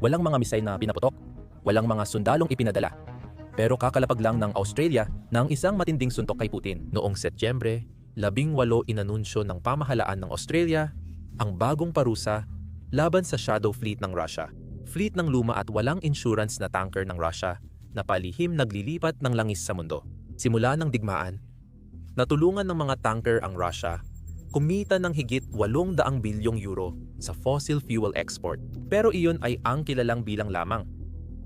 Walang mga misay na pinaputok, walang mga sundalong ipinadala. Pero kakalapag lang ng Australia ng isang matinding suntok kay Putin. Noong Setyembre, labing walo inanunsyo ng pamahalaan ng Australia ang bagong parusa laban sa Shadow Fleet ng Russia. Fleet ng luma at walang insurance na tanker ng Russia na palihim naglilipat ng langis sa mundo. Simula ng digmaan, natulungan ng mga tanker ang Russia kumita ng higit 800 bilyong euro sa fossil fuel export. Pero iyon ay ang kilalang bilang lamang.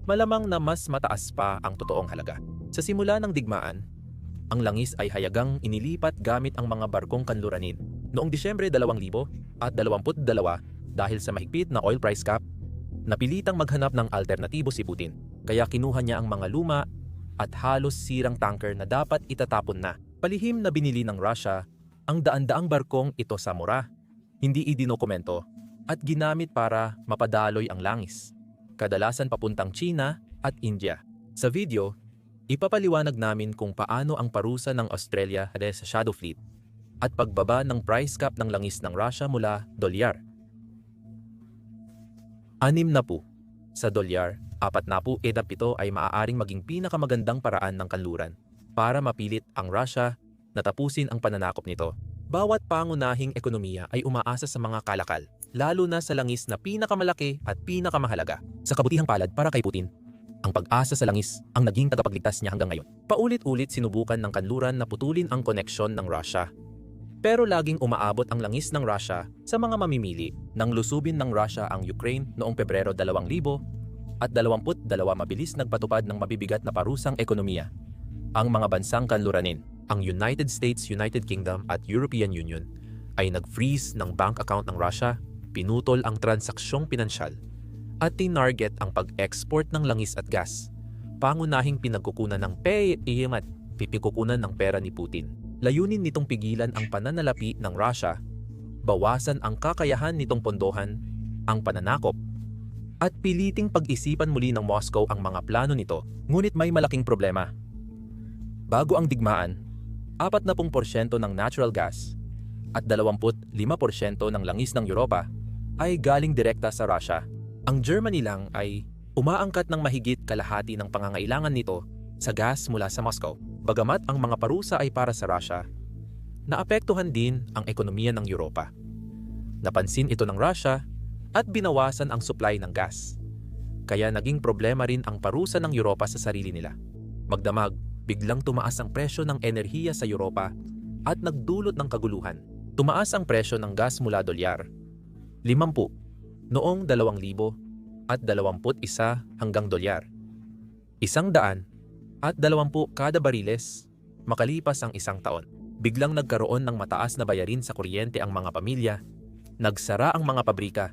Malamang na mas mataas pa ang totoong halaga. Sa simula ng digmaan, ang langis ay hayagang inilipat gamit ang mga barkong kanluranin. Noong Disyembre 2022 dahil sa mahigpit na oil price cap, napilitang maghanap ng alternatibo si Putin. Kaya kinuha niya ang mga luma at halos sirang tanker na dapat itatapon na. Palihim na binili ng Russia ang daan-daang barkong ito sa mura, hindi idinokumento at ginamit para mapadaloy ang langis, kadalasan papuntang China at India. Sa video, ipapaliwanag namin kung paano ang parusa ng Australia re sa Shadow Fleet at pagbaba ng price cap ng langis ng Russia mula dolyar. Anim na po sa dolyar, apat na po edap ito ay maaaring maging pinakamagandang paraan ng kanluran para mapilit ang Russia na tapusin ang pananakop nito. Bawat pangunahing ekonomiya ay umaasa sa mga kalakal, lalo na sa langis na pinakamalaki at pinakamahalaga. Sa kabutihang palad para kay Putin, ang pag-asa sa langis ang naging tagapagligtas niya hanggang ngayon. Paulit-ulit sinubukan ng kanluran na putulin ang koneksyon ng Russia. Pero laging umaabot ang langis ng Russia sa mga mamimili nang lusubin ng Russia ang Ukraine noong Pebrero 2000 at 22 mabilis nagpatupad ng mabibigat na parusang ekonomiya. Ang mga bansang kanluranin ang United States, United Kingdom at European Union ay nag-freeze ng bank account ng Russia, pinutol ang transaksyong pinansyal, at tinarget ang pag-export ng langis at gas. Pangunahing pinagkukunan ng pay at pipikukunan ng pera ni Putin. Layunin nitong pigilan ang pananalapi ng Russia, bawasan ang kakayahan nitong pondohan, ang pananakop, at piliting pag-isipan muli ng Moscow ang mga plano nito, ngunit may malaking problema. Bago ang digmaan, 40% ng natural gas at 25% ng langis ng Europa ay galing direkta sa Russia. Ang Germany lang ay umaangkat ng mahigit kalahati ng pangangailangan nito sa gas mula sa Moscow. Bagamat ang mga parusa ay para sa Russia, naapektuhan din ang ekonomiya ng Europa. Napansin ito ng Russia at binawasan ang supply ng gas. Kaya naging problema rin ang parusa ng Europa sa sarili nila. Magdamag, biglang tumaas ang presyo ng enerhiya sa Europa at nagdulot ng kaguluhan. Tumaas ang presyo ng gas mula dolyar. 50 noong 2,000 at 21 hanggang dolyar. Isang daan at 20 kada bariles makalipas ang isang taon. Biglang nagkaroon ng mataas na bayarin sa kuryente ang mga pamilya, nagsara ang mga pabrika,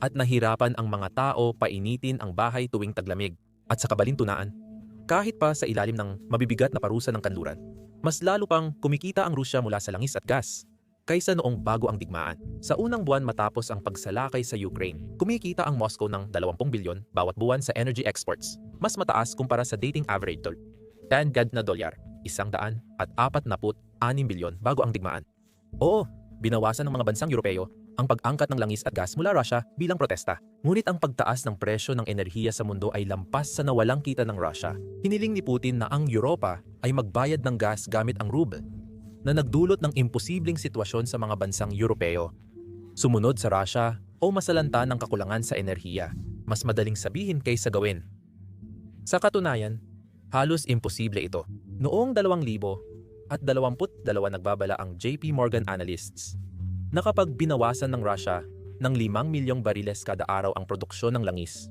at nahirapan ang mga tao painitin ang bahay tuwing taglamig. At sa kabalintunaan, kahit pa sa ilalim ng mabibigat na parusa ng kanluran, mas lalo pang kumikita ang Rusya mula sa langis at gas kaysa noong bago ang digmaan. Sa unang buwan matapos ang pagsalakay sa Ukraine, kumikita ang Moscow ng 20 bilyon bawat buwan sa energy exports, mas mataas kumpara sa dating average dol. 10 gad na dolyar, isang daan at apat na put, 6 bilyon bago ang digmaan. Oo, binawasan ng mga bansang Europeo ang pag-angkat ng langis at gas mula Russia bilang protesta. Ngunit ang pagtaas ng presyo ng enerhiya sa mundo ay lampas sa nawalang kita ng Russia. Hiniling ni Putin na ang Europa ay magbayad ng gas gamit ang ruble na nagdulot ng imposibleng sitwasyon sa mga bansang Europeo. Sumunod sa Russia o masalanta ng kakulangan sa enerhiya. Mas madaling sabihin kaysa gawin. Sa katunayan, halos imposible ito. Noong 2000 at 22 nagbabala ang JP Morgan analysts na kapag binawasan ng Russia ng 5 milyong bariles kada araw ang produksyon ng langis,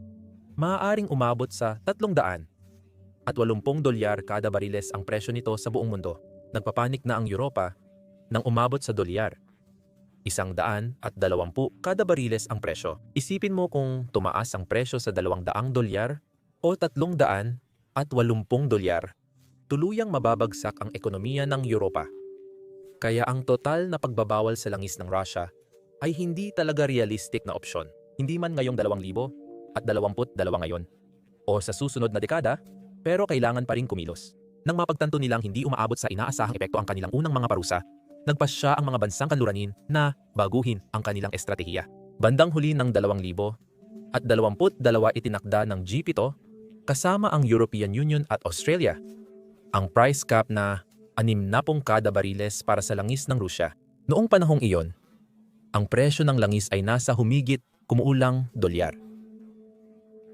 maaaring umabot sa 300 at 80 dolyar kada bariles ang presyo nito sa buong mundo. Nagpapanik na ang Europa nang umabot sa dolyar. Isang daan at dalawampu kada bariles ang presyo. Isipin mo kung tumaas ang presyo sa dalawang daang dolyar o tatlong daan at walumpung dolyar. Tuluyang mababagsak ang ekonomiya ng Europa. Kaya ang total na pagbabawal sa langis ng Russia ay hindi talaga realistic na opsyon. Hindi man ngayong 2000 at 22 ngayon. O sa susunod na dekada, pero kailangan pa rin kumilos. Nang mapagtanto nilang hindi umaabot sa inaasahang epekto ang kanilang unang mga parusa, nagpasya ang mga bansang kanluranin na baguhin ang kanilang estratehiya. Bandang huli ng 2000 at 22 itinakda ng G7 kasama ang European Union at Australia. Ang price cap na 60 kada bariles para sa langis ng Rusya. Noong panahong iyon, ang presyo ng langis ay nasa humigit kumuulang dolyar.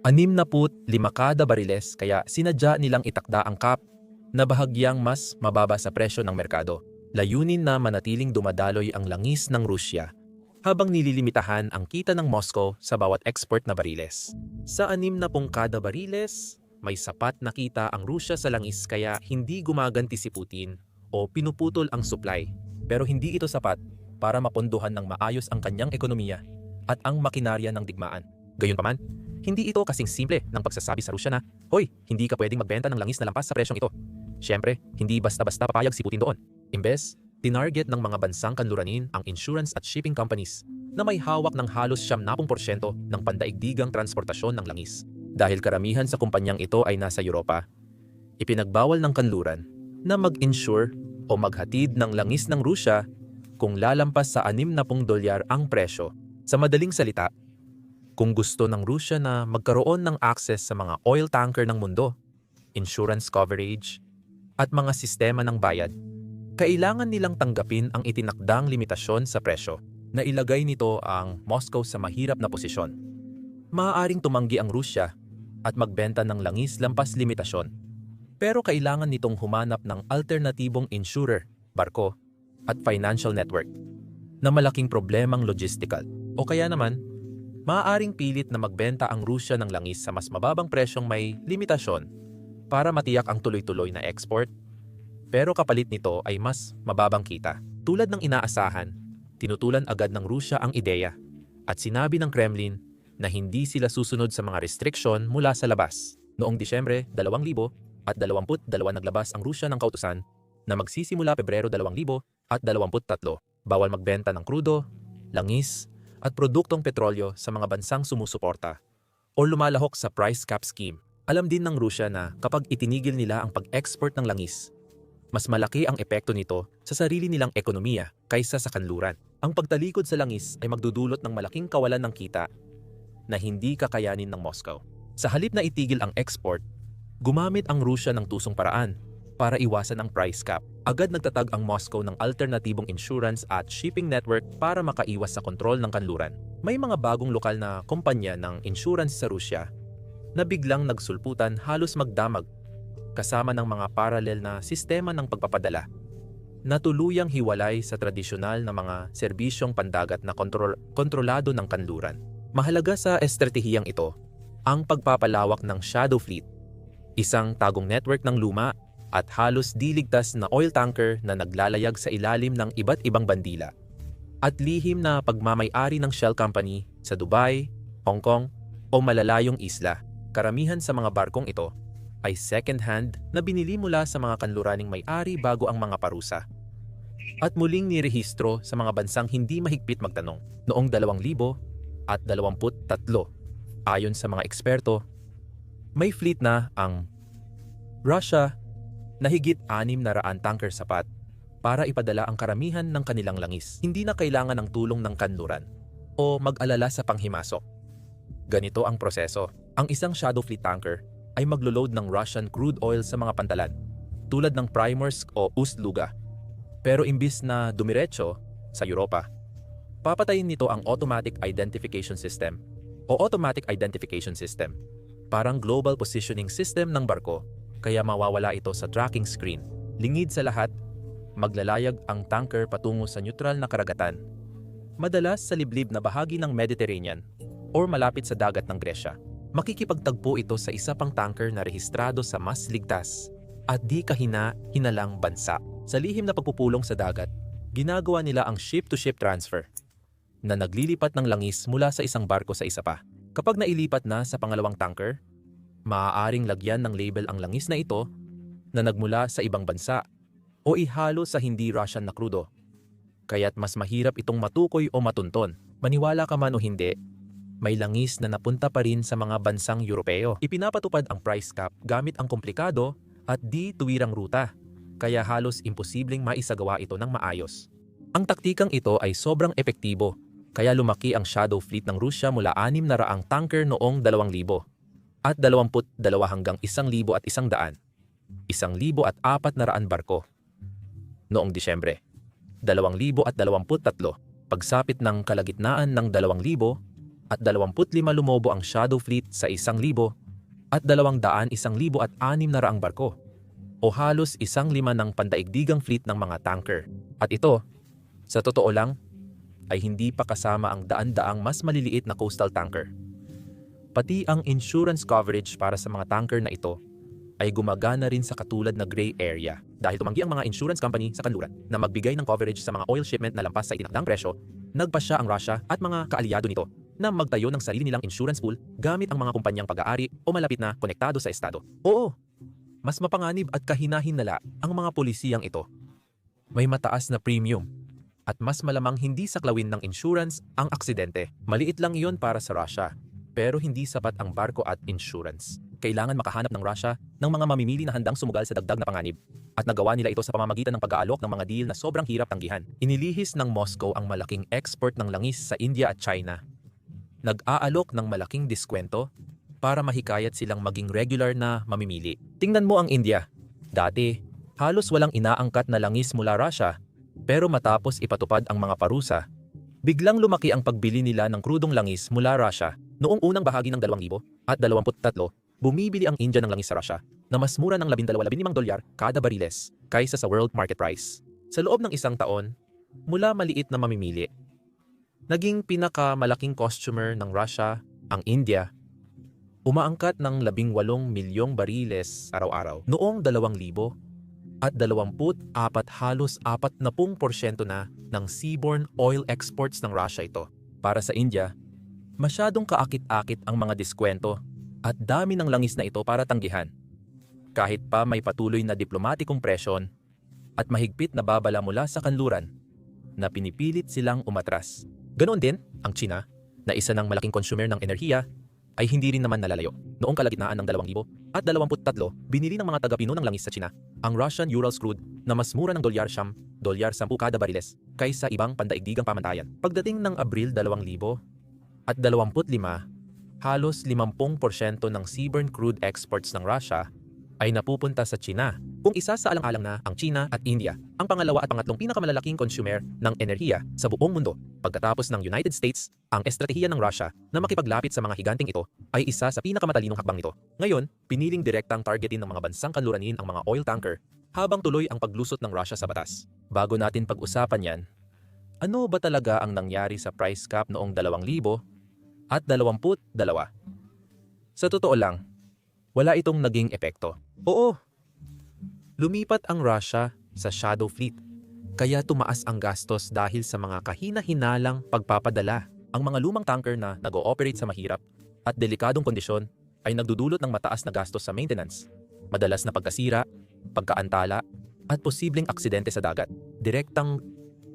65 kada bariles kaya sinadya nilang itakda ang cap na bahagyang mas mababa sa presyo ng merkado. Layunin na manatiling dumadaloy ang langis ng Rusya habang nililimitahan ang kita ng Moscow sa bawat export na bariles. Sa 60 kada bariles, may sapat na kita ang Rusya sa langis kaya hindi gumaganti si Putin o pinuputol ang supply. Pero hindi ito sapat para mapondohan ng maayos ang kanyang ekonomiya at ang makinarya ng digmaan. Gayunpaman, hindi ito kasing simple ng pagsasabi sa Rusya na, Hoy, hindi ka pwedeng magbenta ng langis na lampas sa presyong ito. Siyempre, hindi basta-basta papayag si Putin doon. Imbes, tinarget ng mga bansang kanluranin ang insurance at shipping companies na may hawak ng halos 70% ng pandaigdigang transportasyon ng langis. Dahil karamihan sa kumpanyang ito ay nasa Europa, ipinagbawal ng kanluran na mag-insure o maghatid ng langis ng Rusya kung lalampas sa 60 dolyar ang presyo. Sa madaling salita, kung gusto ng Rusya na magkaroon ng access sa mga oil tanker ng mundo, insurance coverage, at mga sistema ng bayad, kailangan nilang tanggapin ang itinakdang limitasyon sa presyo na ilagay nito ang Moscow sa mahirap na posisyon. Maaaring tumanggi ang Rusya at magbenta ng langis lampas limitasyon. Pero kailangan nitong humanap ng alternatibong insurer, barko, at financial network na malaking problemang logistical. O kaya naman, maaaring pilit na magbenta ang Rusya ng langis sa mas mababang presyong may limitasyon para matiyak ang tuloy-tuloy na export, pero kapalit nito ay mas mababang kita. Tulad ng inaasahan, tinutulan agad ng Rusya ang ideya at sinabi ng Kremlin na hindi sila susunod sa mga restriksyon mula sa labas. Noong Disyembre 2000 at 22 naglabas ang Rusya ng kautusan na magsisimula Pebrero 2000 at 23 bawal magbenta ng krudo, langis, at produktong petrolyo sa mga bansang sumusuporta o lumalahok sa price cap scheme. Alam din ng Rusya na kapag itinigil nila ang pag-export ng langis, mas malaki ang epekto nito sa sarili nilang ekonomiya kaysa sa kanluran. Ang pagtalikod sa langis ay magdudulot ng malaking kawalan ng kita na hindi kakayanin ng Moscow. Sa halip na itigil ang export, gumamit ang Rusya ng tusong paraan para iwasan ang price cap. Agad nagtatag ang Moscow ng alternatibong insurance at shipping network para makaiwas sa kontrol ng kanluran. May mga bagong lokal na kumpanya ng insurance sa Rusya na biglang nagsulputan halos magdamag kasama ng mga paralel na sistema ng pagpapadala na tuluyang hiwalay sa tradisyonal na mga serbisyong pandagat na kontrol kontrolado ng kanluran. Mahalaga sa estratehiyang ito ang pagpapalawak ng Shadow Fleet, isang tagong network ng luma at halos diligtas na oil tanker na naglalayag sa ilalim ng iba't ibang bandila at lihim na pagmamayari ng Shell Company sa Dubai, Hong Kong o malalayong isla. Karamihan sa mga barkong ito ay second-hand na binili mula sa mga kanluraning may-ari bago ang mga parusa. At muling nirehistro sa mga bansang hindi mahigpit magtanong noong 2000 at 23. Ayon sa mga eksperto, may fleet na ang Russia na higit anim na raan tanker sapat para ipadala ang karamihan ng kanilang langis. Hindi na kailangan ng tulong ng kanluran o mag-alala sa panghimasok. Ganito ang proseso. Ang isang shadow fleet tanker ay maglo-load ng Russian crude oil sa mga pantalan, tulad ng Primorsk o Ust-Luga. Pero imbis na dumiretso sa Europa, papatayin nito ang Automatic Identification System o Automatic Identification System, parang global positioning system ng barko kaya mawawala ito sa tracking screen. Lingid sa lahat, maglalayag ang tanker patungo sa neutral na karagatan, madalas sa liblib na bahagi ng Mediterranean or malapit sa dagat ng Gresya. Makikipagtagpo ito sa isa pang tanker na rehistrado sa mas ligtas at di kahina-hinalang bansa. Sa lihim na pagpupulong sa dagat, ginagawa nila ang ship-to-ship transfer na naglilipat ng langis mula sa isang barko sa isa pa. Kapag nailipat na sa pangalawang tanker, maaaring lagyan ng label ang langis na ito na nagmula sa ibang bansa o ihalo sa hindi Russian na krudo. Kaya't mas mahirap itong matukoy o matunton. Maniwala ka man o hindi, may langis na napunta pa rin sa mga bansang Europeo. Ipinapatupad ang price cap gamit ang komplikado at di tuwirang ruta, kaya halos imposibleng maisagawa ito ng maayos. Ang taktikang ito ay sobrang epektibo Kaya lumaki ang shadow fleet ng Rusya mula 6 na raang tanker noong 2,000 at 22 hanggang 1,000 at 100. 1,000 at 4 na raan barko. Noong Disyembre, 2,023 pagsapit ng kalagitnaan ng 2,000 at 25 lumobo ang shadow fleet sa 1,000 at 200 1,000 at 6 na raang barko o halos isang lima ng pandaigdigang fleet ng mga tanker. At ito, sa totoo lang, ay hindi pa kasama ang daan-daang mas maliliit na coastal tanker. Pati ang insurance coverage para sa mga tanker na ito ay gumagana rin sa katulad na gray area dahil tumanggi ang mga insurance company sa kanluran na magbigay ng coverage sa mga oil shipment na lampas sa itinakdang presyo, nagpasya ang Russia at mga kaalyado nito na magtayo ng sarili nilang insurance pool gamit ang mga kumpanyang pag-aari o malapit na konektado sa estado. Oo, mas mapanganib at kahinahinala ang mga polisiyang ito. May mataas na premium at mas malamang hindi saklawin ng insurance ang aksidente. Maliit lang iyon para sa Russia, pero hindi sapat ang barko at insurance. Kailangan makahanap ng Russia ng mga mamimili na handang sumugal sa dagdag na panganib. At nagawa nila ito sa pamamagitan ng pag-aalok ng mga deal na sobrang hirap tanggihan. Inilihis ng Moscow ang malaking export ng langis sa India at China. Nag-aalok ng malaking diskwento para mahikayat silang maging regular na mamimili. Tingnan mo ang India. Dati, halos walang inaangkat na langis mula Russia, pero matapos ipatupad ang mga parusa, biglang lumaki ang pagbili nila ng krudong langis mula Russia. Noong unang bahagi ng 2000 at 23, bumibili ang India ng langis sa Russia na mas mura ng 12-15 dolyar kada bariles kaysa sa world market price. Sa loob ng isang taon, mula maliit na mamimili, naging pinakamalaking customer ng Russia ang India umaangkat ng 18 milyong bariles araw-araw. Noong 2000 at 24 halos 40% na ng seaborne oil exports ng Russia ito. Para sa India, masyadong kaakit-akit ang mga diskwento at dami ng langis na ito para tanggihan. Kahit pa may patuloy na diplomatikong presyon at mahigpit na babala mula sa kanluran na pinipilit silang umatras. Ganoon din ang China na isa ng malaking consumer ng enerhiya ay hindi rin naman nalalayo. Noong kalagitnaan ng 2000 at 23, binili ng mga taga-Pino ng langis sa China ang Russian Urals crude na mas mura ng dolyar siyam, dolyar 10 kada bariles kaysa ibang pandaigdigang pamantayan. Pagdating ng Abril 2000 at 25, halos 50% ng seaborne crude exports ng Russia ay napupunta sa China. Kung isa sa alang-alang na ang China at India, ang pangalawa at pangatlong pinakamalalaking consumer ng enerhiya sa buong mundo. Pagkatapos ng United States, ang estratehiya ng Russia na makipaglapit sa mga higanting ito ay isa sa pinakamatalinong hakbang nito. Ngayon, piniling direktang targetin ng mga bansang kanluranin ang mga oil tanker habang tuloy ang paglusot ng Russia sa batas. Bago natin pag-usapan yan, ano ba talaga ang nangyari sa price cap noong 2000 at 22? Sa totoo lang, wala itong naging epekto. Oo, lumipat ang Russia sa shadow fleet. Kaya tumaas ang gastos dahil sa mga kahina-hinalang pagpapadala. Ang mga lumang tanker na nag-ooperate sa mahirap at delikadong kondisyon ay nagdudulot ng mataas na gastos sa maintenance, madalas na pagkasira, pagkaantala, at posibleng aksidente sa dagat. Direktang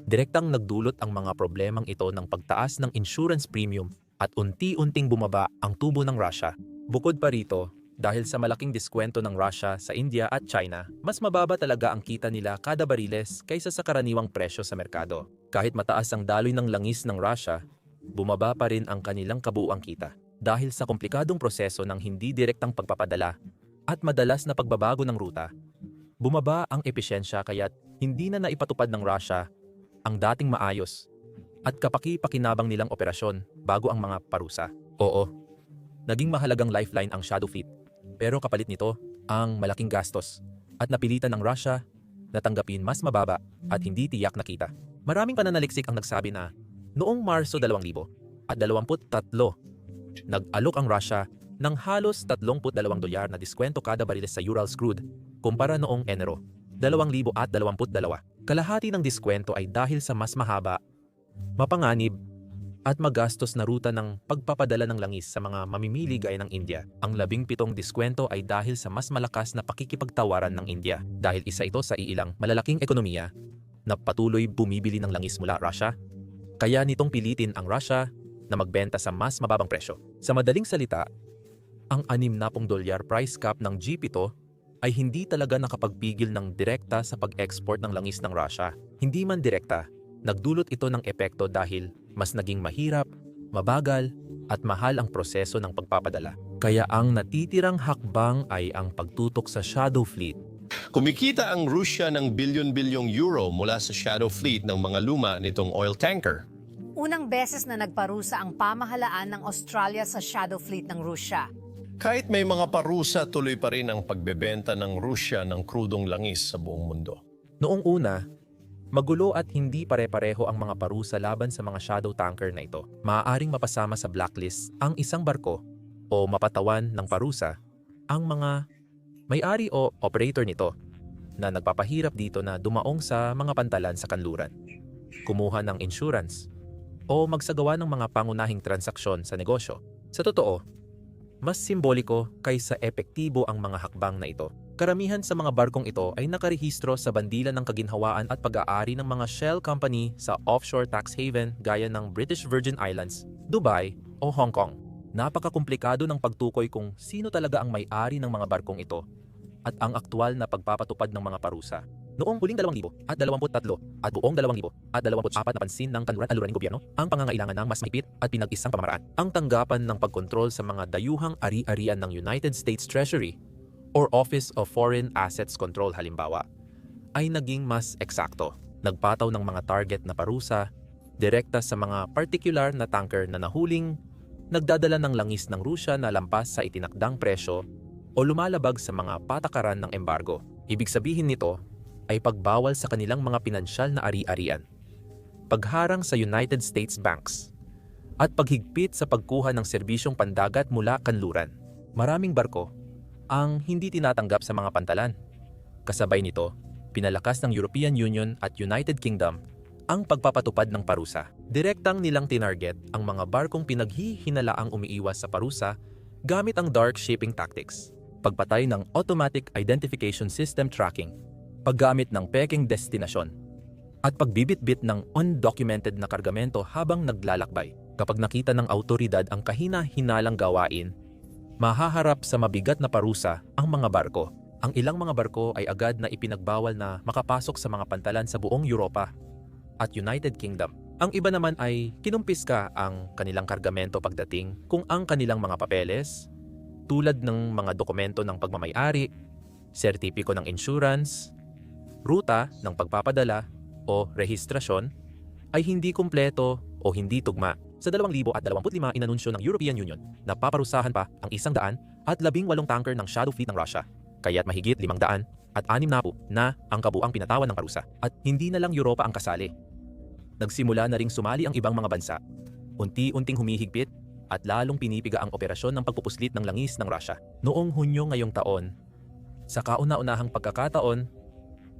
direktang nagdulot ang mga problemang ito ng pagtaas ng insurance premium at unti-unting bumaba ang tubo ng Russia. Bukod pa rito, dahil sa malaking diskwento ng Russia sa India at China, mas mababa talaga ang kita nila kada bariles kaysa sa karaniwang presyo sa merkado. Kahit mataas ang daloy ng langis ng Russia, bumaba pa rin ang kanilang kabuuang kita. Dahil sa komplikadong proseso ng hindi direktang pagpapadala at madalas na pagbabago ng ruta, bumaba ang episyensya kaya't hindi na naipatupad ng Russia ang dating maayos at kapaki-pakinabang nilang operasyon bago ang mga parusa. Oo, naging mahalagang lifeline ang Shadow Fleet pero kapalit nito ang malaking gastos at napilitan ng Russia na tanggapin mas mababa at hindi tiyak na kita. Maraming pananaliksik ang nagsabi na noong Marso 2000 at 23, nag-alok ang Russia ng halos 32 dolyar na diskwento kada bariles sa Urals crude kumpara noong Enero 2022. Kalahati ng diskwento ay dahil sa mas mahaba, mapanganib at magastos na ruta ng pagpapadala ng langis sa mga mamimili gaya ng India. Ang labing pitong diskwento ay dahil sa mas malakas na pakikipagtawaran ng India dahil isa ito sa iilang malalaking ekonomiya na patuloy bumibili ng langis mula Russia. Kaya nitong pilitin ang Russia na magbenta sa mas mababang presyo. Sa madaling salita, ang 60 dolyar price cap ng G7 ay hindi talaga nakapagpigil ng direkta sa pag-export ng langis ng Russia. Hindi man direkta, Nagdulot ito ng epekto dahil mas naging mahirap, mabagal, at mahal ang proseso ng pagpapadala. Kaya ang natitirang hakbang ay ang pagtutok sa Shadow Fleet. Kumikita ang Russia ng bilyon-bilyong euro mula sa shadow fleet ng mga luma nitong oil tanker. Unang beses na nagparusa ang pamahalaan ng Australia sa shadow fleet ng Russia. Kahit may mga parusa, tuloy pa rin ang pagbebenta ng Russia ng krudong langis sa buong mundo. Noong una, magulo at hindi pare-pareho ang mga parusa laban sa mga shadow tanker na ito. Maaaring mapasama sa blacklist ang isang barko o mapatawan ng parusa ang mga may-ari o operator nito na nagpapahirap dito na dumaong sa mga pantalan sa kanluran, kumuha ng insurance, o magsagawa ng mga pangunahing transaksyon sa negosyo. Sa totoo, mas simboliko kaysa epektibo ang mga hakbang na ito. Karamihan sa mga barkong ito ay nakarehistro sa bandila ng kaginhawaan at pag-aari ng mga shell company sa offshore tax haven gaya ng British Virgin Islands, Dubai o Hong Kong. Napakakomplikado ng pagtukoy kung sino talaga ang may-ari ng mga barkong ito at ang aktwal na pagpapatupad ng mga parusa. Noong huling 2000 at 23 at buong 2000 at 24 napansin ng kanluran-aluran ng gobyerno ang pangangailangan ng mas mahigpit at pinag-isang pamamaraan. Ang tanggapan ng pagkontrol sa mga dayuhang ari-arian ng United States Treasury or Office of Foreign Assets Control halimbawa ay naging mas eksakto. Nagpataw ng mga target na parusa, direkta sa mga particular na tanker na nahuling, nagdadala ng langis ng Rusya na lampas sa itinakdang presyo o lumalabag sa mga patakaran ng embargo. Ibig sabihin nito ay pagbawal sa kanilang mga pinansyal na ari-arian, pagharang sa United States banks, at paghigpit sa pagkuha ng serbisyong pandagat mula kanluran. Maraming barko ang hindi tinatanggap sa mga pantalan. Kasabay nito, pinalakas ng European Union at United Kingdom ang pagpapatupad ng parusa. Direktang nilang tinarget ang mga barkong pinaghihinalaang umiiwas sa parusa gamit ang dark shipping tactics, pagpatay ng automatic identification system tracking, paggamit ng peking destinasyon, at pagbibitbit ng undocumented na kargamento habang naglalakbay. Kapag nakita ng autoridad ang kahina-hinalang gawain, mahaharap sa mabigat na parusa ang mga barko. Ang ilang mga barko ay agad na ipinagbawal na makapasok sa mga pantalan sa buong Europa at United Kingdom. Ang iba naman ay kinumpiska ang kanilang kargamento pagdating kung ang kanilang mga papeles, tulad ng mga dokumento ng pagmamayari, sertipiko ng insurance, ruta ng pagpapadala o rehistrasyon ay hindi kumpleto o hindi tugma. Sa 2025 inanunsyo ng European Union na paparusahan pa ang isang daan at labing walong tanker ng shadow fleet ng Russia. Kaya't mahigit limang daan at anim na po na ang kabuang pinatawan ng parusa. At hindi na lang Europa ang kasali. Nagsimula na ring sumali ang ibang mga bansa. Unti-unting humihigpit at lalong pinipiga ang operasyon ng pagpupuslit ng langis ng Russia. Noong Hunyo ngayong taon, sa kauna-unahang pagkakataon,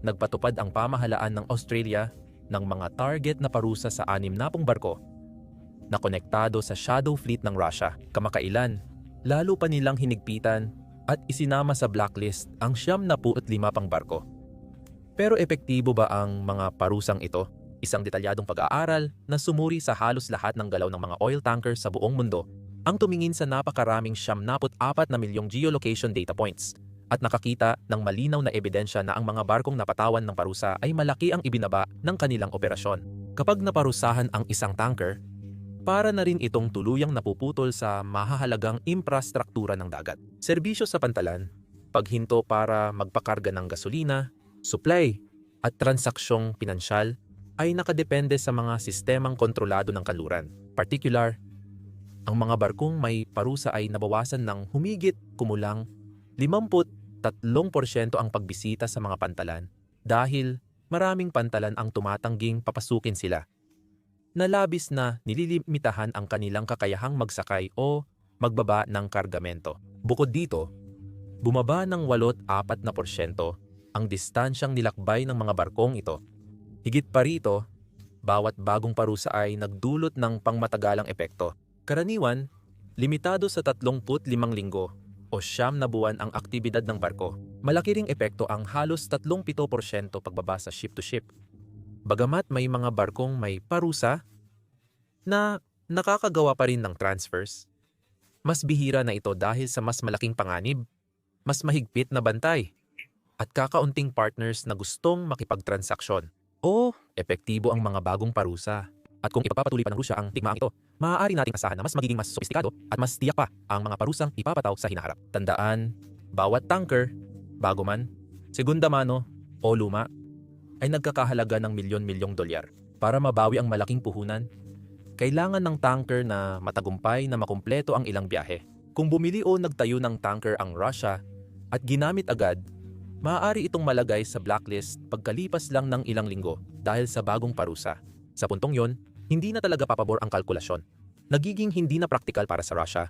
nagpatupad ang pamahalaan ng Australia ng mga target na parusa sa anim na pong barko na konektado sa shadow fleet ng Russia. Kamakailan, lalo pa nilang hinigpitan at isinama sa blacklist ang siyam na lima pang barko. Pero epektibo ba ang mga parusang ito? Isang detalyadong pag-aaral na sumuri sa halos lahat ng galaw ng mga oil tankers sa buong mundo ang tumingin sa napakaraming siyam na milyong geolocation data points at nakakita ng malinaw na ebidensya na ang mga barkong napatawan ng parusa ay malaki ang ibinaba ng kanilang operasyon. Kapag naparusahan ang isang tanker, para na rin itong tuluyang napuputol sa mahahalagang infrastruktura ng dagat. Serbisyo sa pantalan, paghinto para magpakarga ng gasolina, supply, at transaksyong pinansyal ay nakadepende sa mga sistemang kontrolado ng kanluran. Particular, ang mga barkong may parusa ay nabawasan ng humigit kumulang 53% ang pagbisita sa mga pantalan dahil maraming pantalan ang tumatangging papasukin sila. Nalabis na nililimitahan ang kanilang kakayahang magsakay o magbaba ng kargamento. Bukod dito, bumaba ng 8-4% ang distansyang nilakbay ng mga barkong ito. Higit pa rito, bawat bagong parusa ay nagdulot ng pangmatagalang epekto. Karaniwan, limitado sa 35 linggo o siyam na buwan ang aktibidad ng barko. Malaki ring epekto ang halos 37% pagbaba sa ship-to-ship. Bagamat may mga barkong may parusa na nakakagawa pa rin ng transfers, mas bihira na ito dahil sa mas malaking panganib, mas mahigpit na bantay, at kakaunting partners na gustong makipagtransaksyon. O epektibo ang mga bagong parusa. At kung ipapatuloy pa ng Rusya ang digmaang ito, maaari nating asahan na mas magiging mas sopistikado at mas tiyak pa ang mga parusang ipapataw sa hinaharap. Tandaan, bawat tanker, bago man, segunda mano o luma, ay nagkakahalaga ng milyon-milyong dolyar. Para mabawi ang malaking puhunan, kailangan ng tanker na matagumpay na makumpleto ang ilang biyahe. Kung bumili o nagtayo ng tanker ang Russia at ginamit agad, maaari itong malagay sa blacklist pagkalipas lang ng ilang linggo dahil sa bagong parusa. Sa puntong yon, hindi na talaga papabor ang kalkulasyon. Nagiging hindi na praktikal para sa Russia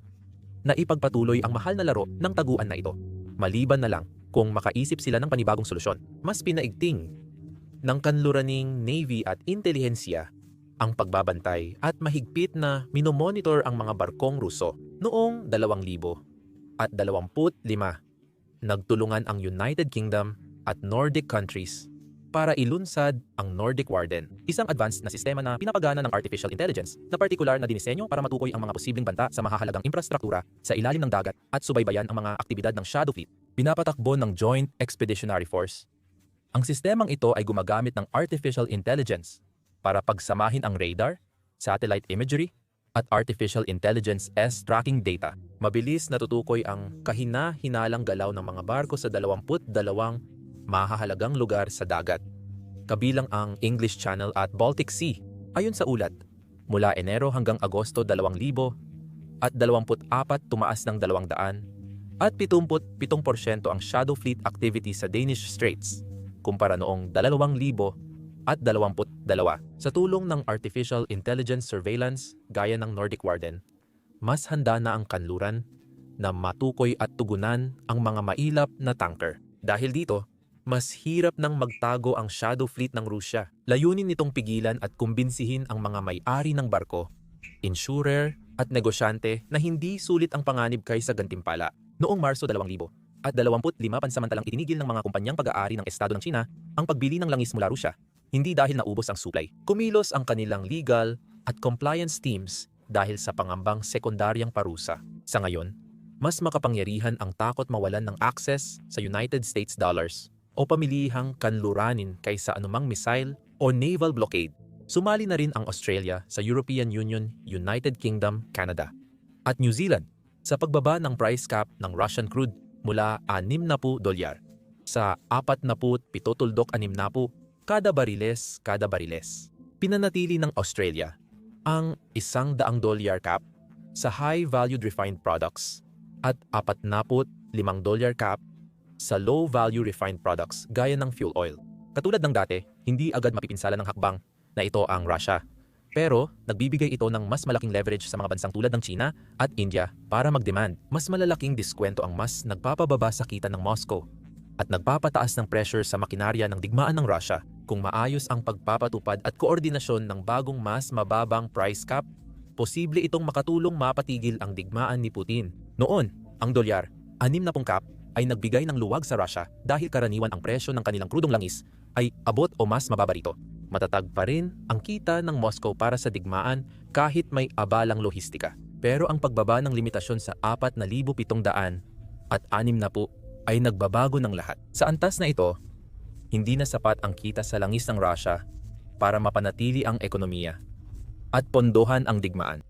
na ipagpatuloy ang mahal na laro ng taguan na ito. Maliban na lang kung makaisip sila ng panibagong solusyon. Mas pinaigting ng kanluraning Navy at Intelihensya ang pagbabantay at mahigpit na minomonitor ang mga barkong Ruso noong 2000 at 25 nagtulungan ang United Kingdom at Nordic countries para ilunsad ang Nordic Warden, isang advanced na sistema na pinapagana ng artificial intelligence na partikular na dinisenyo para matukoy ang mga posibleng banta sa mahahalagang infrastruktura sa ilalim ng dagat at subaybayan ang mga aktibidad ng Shadow Fleet. Pinapatakbo ng Joint Expeditionary Force. Ang sistemang ito ay gumagamit ng artificial intelligence para pagsamahin ang radar, satellite imagery, at artificial intelligence S tracking data. Mabilis natutukoy ang kahina-hinalang galaw ng mga barko sa 22 mahahalagang lugar sa dagat, kabilang ang English Channel at Baltic Sea. Ayon sa ulat, mula Enero hanggang Agosto 2000 at 24 tumaas ng 200 at 77% ang Shadow Fleet activity sa Danish Straits kumpara noong 2000 at 22 sa tulong ng artificial intelligence surveillance gaya ng Nordic Warden. Mas handa na ang kanluran na matukoy at tugunan ang mga mailap na tanker. Dahil dito, mas hirap nang magtago ang shadow fleet ng Rusya. Layunin nitong pigilan at kumbinsihin ang mga may-ari ng barko, insurer at negosyante na hindi sulit ang panganib kaysa gantimpala. Noong Marso 2000 at 25 pansamantalang itinigil ng mga kumpanyang pag-aari ng Estado ng China ang pagbili ng langis mula Rusya, hindi dahil naubos ang supply. Kumilos ang kanilang legal at compliance teams dahil sa pangambang sekundaryang parusa. Sa ngayon, mas makapangyarihan ang takot mawalan ng access sa United States dollars o pamilihang kanluranin kaysa anumang missile o naval blockade. Sumali na rin ang Australia sa European Union, United Kingdom, Canada at New Zealand sa pagbaba ng price cap ng Russian crude mula 60 dolyar sa 47 tuldok 60 kada bariles kada bariles. Pinanatili ng Australia ang 100 dolyar cap sa high-valued refined products at 45 dolyar cap sa low-value refined products gaya ng fuel oil. Katulad ng dati, hindi agad mapipinsala ng hakbang na ito ang Russia. Pero nagbibigay ito ng mas malaking leverage sa mga bansang tulad ng China at India para mag-demand. Mas malalaking diskwento ang mas nagpapababa sa kita ng Moscow at nagpapataas ng pressure sa makinarya ng digmaan ng Russia kung maayos ang pagpapatupad at koordinasyon ng bagong mas mababang price cap, posible itong makatulong mapatigil ang digmaan ni Putin. Noon, ang dolyar, 60 cap, ay nagbigay ng luwag sa Russia dahil karaniwan ang presyo ng kanilang krudong langis ay abot o mas mababa rito. Matatag pa rin ang kita ng Moscow para sa digmaan kahit may abalang lohistika. Pero ang pagbaba ng limitasyon sa 4,700 at 6 na po ay nagbabago ng lahat. Sa antas na ito, hindi na sapat ang kita sa langis ng Russia para mapanatili ang ekonomiya at pondohan ang digmaan.